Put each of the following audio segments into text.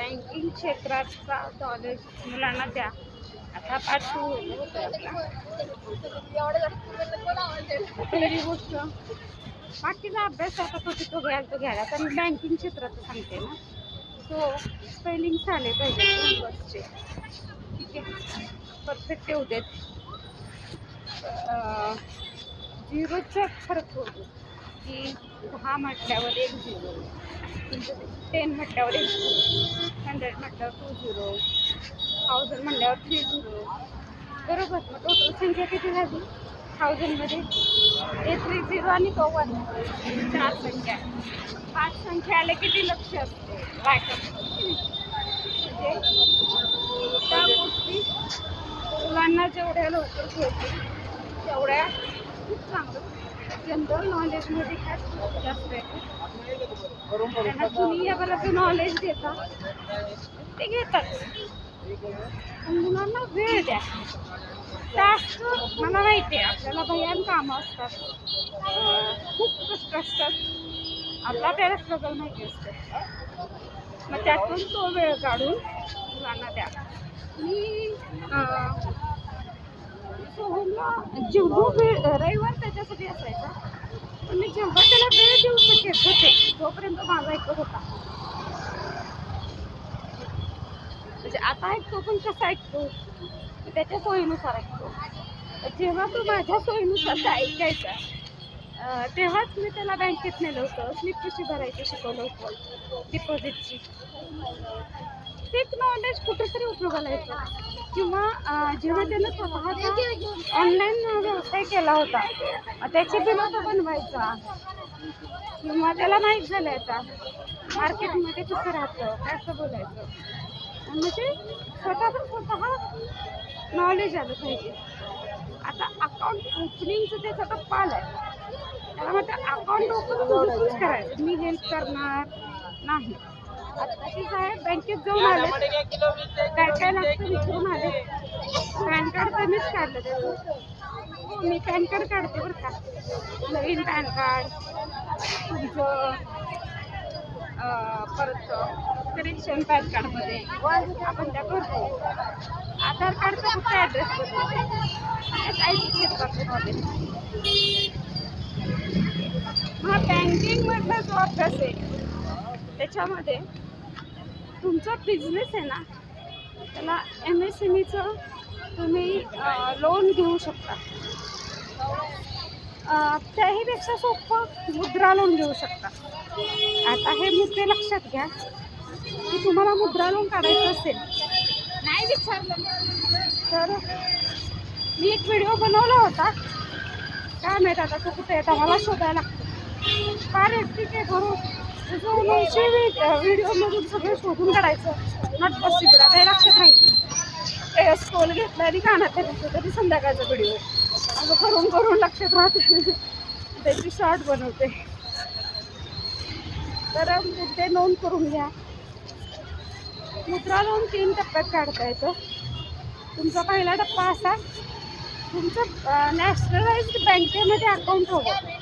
Banking क्षेत्राचा knowledge मुलांना द्या. आता पाठ पहिली गोष्ट बाकीचा अभ्यास आता तो तो घ्यायला तो घ्यायला. तर मी बँकिंग क्षेत्राचं सांगते ना. सो स्पेलिंग आले पाहिजे दोन ठीक आहे. परफेक्ट येऊ देत. अं, झिरोचा फरक होतो. की दहा म्हटल्यावर एक झिरो टेन म्हटल्यावर एक झिरो हंड्रेड म्हटल्यावर टू झिरो थाउजंड म्हटल्यावर थ्री झिरो बरोबर. मग टोटल संख्या किती झाली? थाउजंडमध्ये ए थ्री झिरो आणि तो वन चार संख्या. पाच संख्या आल्या किती लक्ष असते? बायकांचं. म्हणजे त्या गोष्टी मुलांना जेवढ्या लवकर कळतील तेवढ्या खूप चांगलं जनरल नॉलेजमध्ये काय जास्त आहे. त्यांना तुम्ही या बऱ्याचं नॉलेज देता. ते घेतात. पण मुलांना वेळ द्या. टास्क मला माहिती आहे. आपल्याला भयान कामं असतात. खूप कष्ट असतात. आपला त्याला स्ट्रगल माहिती असतं. मग त्यातून तो वेळ काढून मुलांना द्या. मी सोहमला जेव्हा वेळ रविवार त्याच्यासाठी असायचा. पण मी जेव्हा त्याला वेळ देऊ शकेल होते तोपर्यंत माझा ऐकत होता. म्हणजे आता ऐकतो पण कसा ऐकतो? त्याच्या सोयीनुसार ऐकतो. जेव्हा तो माझ्या सोयीनुसार ऐकायचा तेव्हाच मी त्याला बँकेत नेलं होतं. स्लिप कशी भरायची शिकवलं होतं. डिपॉझिटची तेच नॉलेज कुठेतरी उपयोगाला येतं. किंवा जेव्हा त्यानं स्वतःचा ऑनलाईन व्यवसाय केला होता त्याची बिलं तो बनवायचा. किंवा त्याला माहीत झालं आता मार्केटमध्ये कसं राहतं काय असं बोलायचं. म्हणजे स्वतः पण स्वतः नॉलेज आलं पाहिजे. आता अकाउंट ओपनिंगचं त्याचा पाल आहे. त्याला मात्र अकाउंट ओपन करायचं. मी हेल्प करणार नाही. बँकेत जाऊन आले. काय काय लागतं विचारून आले. पॅन कार्ड तर मीच काढलं त्याचं. मी पॅन कार्ड काढते बरं का. नवीन पॅन कार्ड तुमचं परत कनेक्शन पॅन कार्डमध्ये. आपण त्या करतो आधार कार्डचा फक्त ॲड्रेस करतो हा बँकिंगमधला जो अभ्यास आहे त्याच्यामध्ये तुमचा बिझनेस आहे ना त्याला एम एस एम ईचं तुम्ही लोन घेऊ शकता. त्याहीपेक्षा सोपं मुद्रा लोन घेऊ शकता. आता हे मुद्दे लक्षात घ्या. की तुम्हाला मुद्रा लोन काढायचं असेल नाही विचारलं तर मी एक व्हिडिओ बनवला होता. काय माहीत आता तो कुठे येतो मला शोधायला लागतो. फार आहे करू तुझं उन्हाळ्याची व्हिडिओमधून सगळं शोधून काढायचं. नॉट पॉसिबल आता हे लक्षात राहील. स्टोल घेतला आणि कानात घालायचं तरी संध्याकाळचा व्हिडिओ असं करून करून लक्षात राहते. त्याची शॉर्ट बनवते. तर ते नोंद करून घ्या. मुद्रा लोन तीन टप्प्यात काढता येतं. तुमचा पहिला टप्पा असा. तुमचं नॅशनलाइज्ड बँकेमध्ये अकाउंट हवं.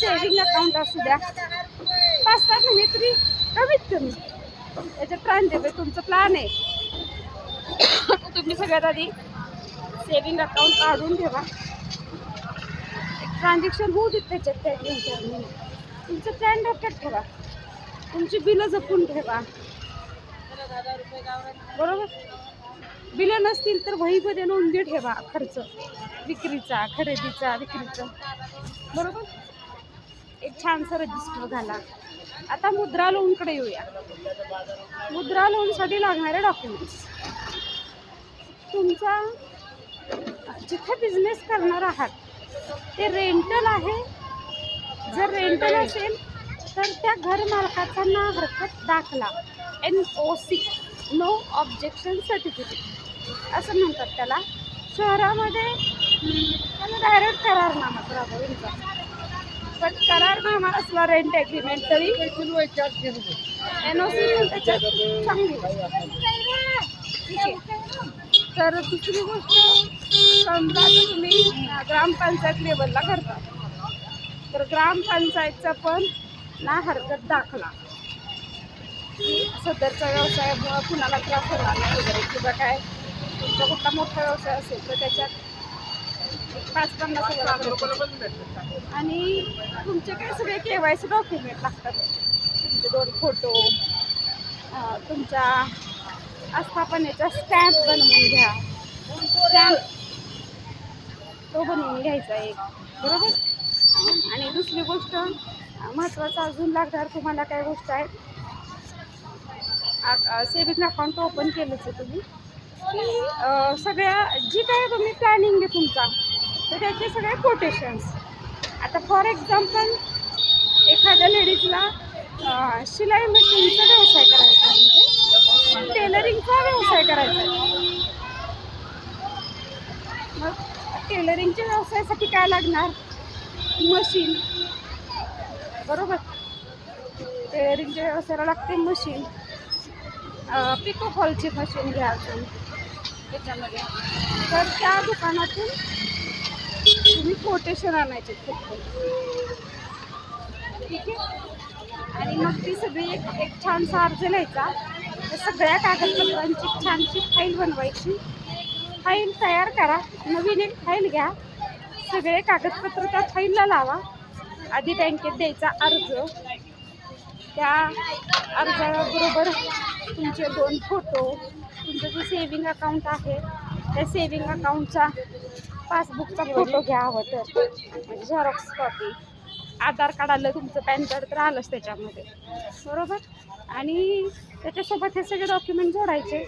सेविंग अकाउंट असू द्या. पाच सहा महिने तरी कमीत कमी त्याच्यात ट्रान्झॅक्शन तुमचं प्लॅन आहे. तुम्ही सगळ्यात आधी सेविंग अकाउंट काढून ठेवा. ट्रान्झॅक्शन होऊ देत त्याच्यात त्या तुमचं प्लॅन डोक्यात ठेवा. तुमची बिलं जपून ठेवा. बरोबर? बिलं नसतील तर वहीमध्ये नोंदी ठेवा खर्च. विक्रीचा खरेदीचा विक्रीचा. बरोबर? एक छानसा रजिस्टर झाला. आता मुद्रा लोनकडे येऊया. मुद्रा लोनसाठी लागणारे डॉक्युमेंट्स तुमचा जिथे बिझनेस करणार आहात ते रेंटल आहे. जर रेंटल असेल तर त्या घर मालकाचा ना हरकत दाखला N O C no objection certificate असं म्हणतात त्याला. शहरामध्ये त्याला डायरेक्ट करारनामा राबविंचा पण करारनामा असला रेंट ॲग्रीमेंट तरी. एन ओ सी पण त्याच्यात चांगली ठीक आहे. तर दुसरी गोष्ट समजा तुम्ही ग्रामपंचायत लेवलला करता तर ग्रामपंचायतचा पण ना हरकत दाखला. की सदरचा व्यवसाय कुणाला त्रास होणार नाही वगैरे किंवा काय. तुमचा कुठला मोठा व्यवसाय असेल तर त्याच्यात पाच पन्नास हजार आणि तुमचे काय सगळे के वाय सी डॉक्युमेंट लागतात. तुमचे दोन फोटो तुमच्या आस्थापनेचा स्टॅम्प बनवून घ्या. स्टॅम्प तो बनवून घ्यायचा एक बरोबर? आणि दुसरी गोष्ट महत्त्वाचं अजून लागणार तुम्हाला काय गोष्ट आहे? सेविंग अकाउंट ओपन केलंच आहे तुम्ही. सगळ्या जी काय तुम्ही प्लॅनिंग आहे तुमचा तर त्याचे सगळे कोटेशन्स आता फॉर एक्झाम्पल एखाद्या लेडीजला शिलाई मशीनचा व्यवसाय करायचा आहे. म्हणजे टेलरिंगचा व्यवसाय करायचा आहे. मग टेलरिंगच्या व्यवसायासाठी काय लागणार? मशीन बरोबर? टेलरिंगच्या व्यवसायाला लागते मशीन पिको फॉलची मशीन घ्या अजून. त्याच्यामध्ये. तर त्या दुकानातून तुम्ही कोटेशन आणायचे फक्त ठीक आहे? आणि मग ती सगळी एक एक छानसा अर्ज लिहायचा. त्या सगळ्या कागदपत्रांची छानशी फाईल बनवायची. फाईल तयार करा. नवीन एक फाईल घ्या. सगळे कागदपत्र त्या फाईलला लावा. आधी बँकेत द्यायचा अर्ज. त्या अर्जाबरोबर तुमचे दोन फोटो तुमचं जे सेविंग अकाउंट आहे त्या सेविंग अकाउंटचा पासबुकचा फोटो घ्या हवं तर. म्हणजे झेरॉक्स कॉपी आधार कार्ड आलं तुमचं पॅन कार्ड तर आलंच त्याच्यामध्ये. बरोबर? आणि त्याच्यासोबत हे सगळे डॉक्युमेंट जोडायचे.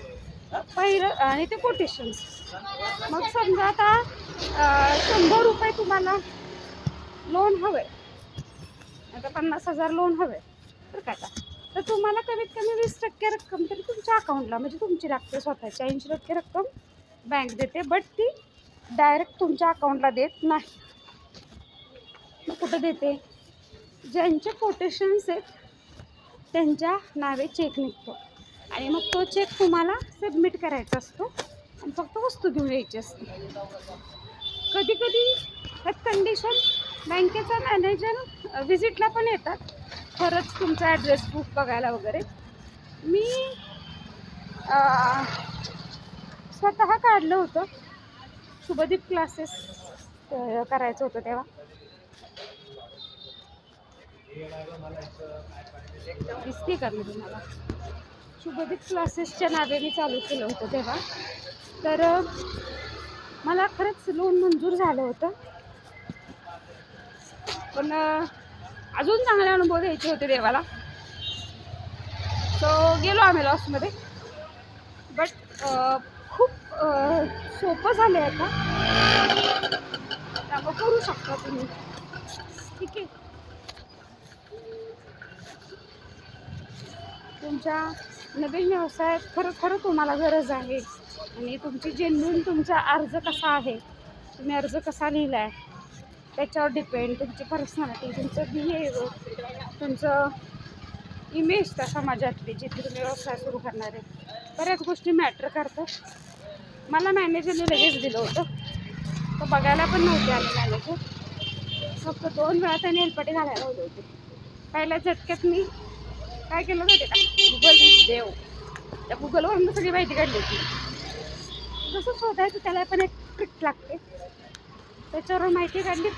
पहिलं आणि ते कोटेशन्स मग समजा आता शंभर रुपये तुम्हाला लोन हवं. आहे आता पन्नास हजार लोन हवं. आहे तर काय का तर तुम्हाला कमीत कमी वीस टक्के रक्कम तरी तुमच्या अकाउंटला म्हणजे तुमची लागते स्वतःची ऐंशी टक्के रक्कम बँक देते. बट ती डायरेक्ट तुमच्या अकाउंटला देत नाही. मग कुठं देते? ज्यांचे कोटेशन्स आहेत त्यांच्या नावे चेक निघतो. आणि मग तो चेक तुम्हाला सबमिट करायचा असतो आणि फक्त वस्तू घेऊन यायची असते. कधी कधी कंडिशन बँकेचा मॅनेजर व्हिजिटला पण येतात. खरंच तुमचा ॲड्रेस प्रूफ बघायला वगैरे. मी स्वतः काढलं होतं. शुभदीप क्लासेस करायचं होतं तेव्हा. दिसते का मी तुम्हाला? शुभदीप क्लासेसच्या नावे मी चालू केलं होतं तेव्हा. तर मला खरंच लोन मंजूर झालं होतं. पण अजून चांगले अनुभव द्यायचे होते देवाला. सो गेलो आम्ही लॉसमध्ये बट सोपं झालं आहे आता. त्यामुळे करू शकता तुम्ही. ठीक आहे. तुमच्या नवीन व्यवसायात खरं खरं तुम्हाला गरज आहे. आणि तुमची जेन्युन तुमचा अर्ज कसा आहे तुम्ही अर्ज कसा लिहिला आहे त्याच्यावर डिपेंड तुमची पर्सनॅलिटी तुमचं बिहेवियर तुमचं इमेज त्या समाजातली जिथे तुम्ही व्यवसाय सुरू करणार आहे. बऱ्याच गोष्टी मॅटर करतात. मला मॅनेजरने लगेच दिलं होतं. तर बघायला पण नव्हते आले मॅनेजर फक्त दोन वेळा त्याने एलपटी घालायला होते. पहिल्या झटक्यात मी काय केलं माहिती का? गुगल देव. त्या गुगलवरून सगळी माहिती काढली होती. जसं शोधायचं त्याला पण एक ट्रिक लागते. त्याच्यावर माहिती काढली.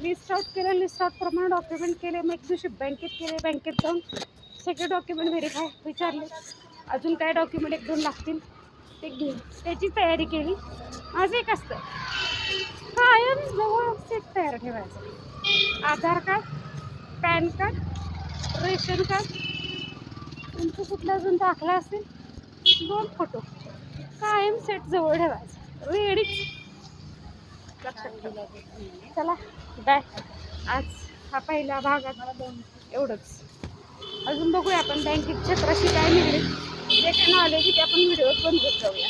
लिस्ट आउट केलं. लिस्ट आउट प्रमाणे डॉक्युमेंट केले. मग एक दिवशी बँकेत केले. बँकेत जाऊन सगळे डॉक्युमेंट व्हेरीफाय विचारले. अजून काय डॉक्युमेंट एक दोन लागतील? ते घेऊन त्याची तयारी केली. माझं एक असतं. कायम जवळ सेट तयार ठेवायचं. Aadhaar card PAN card ration card. तुमचं कुठला अजून दाखला असेल दोन फोटो. कायम सेट जवळ ठेवायचं. रेडी लक्षात ठेवा. चला बाय आज हा पहिला दोन एवढंच. अजून बघूया आपण बँकेत क्षेत्राशी काय निघेल. जे काय नॉलेज आहे ते आपण व्हिडिओत बनवत जाऊया.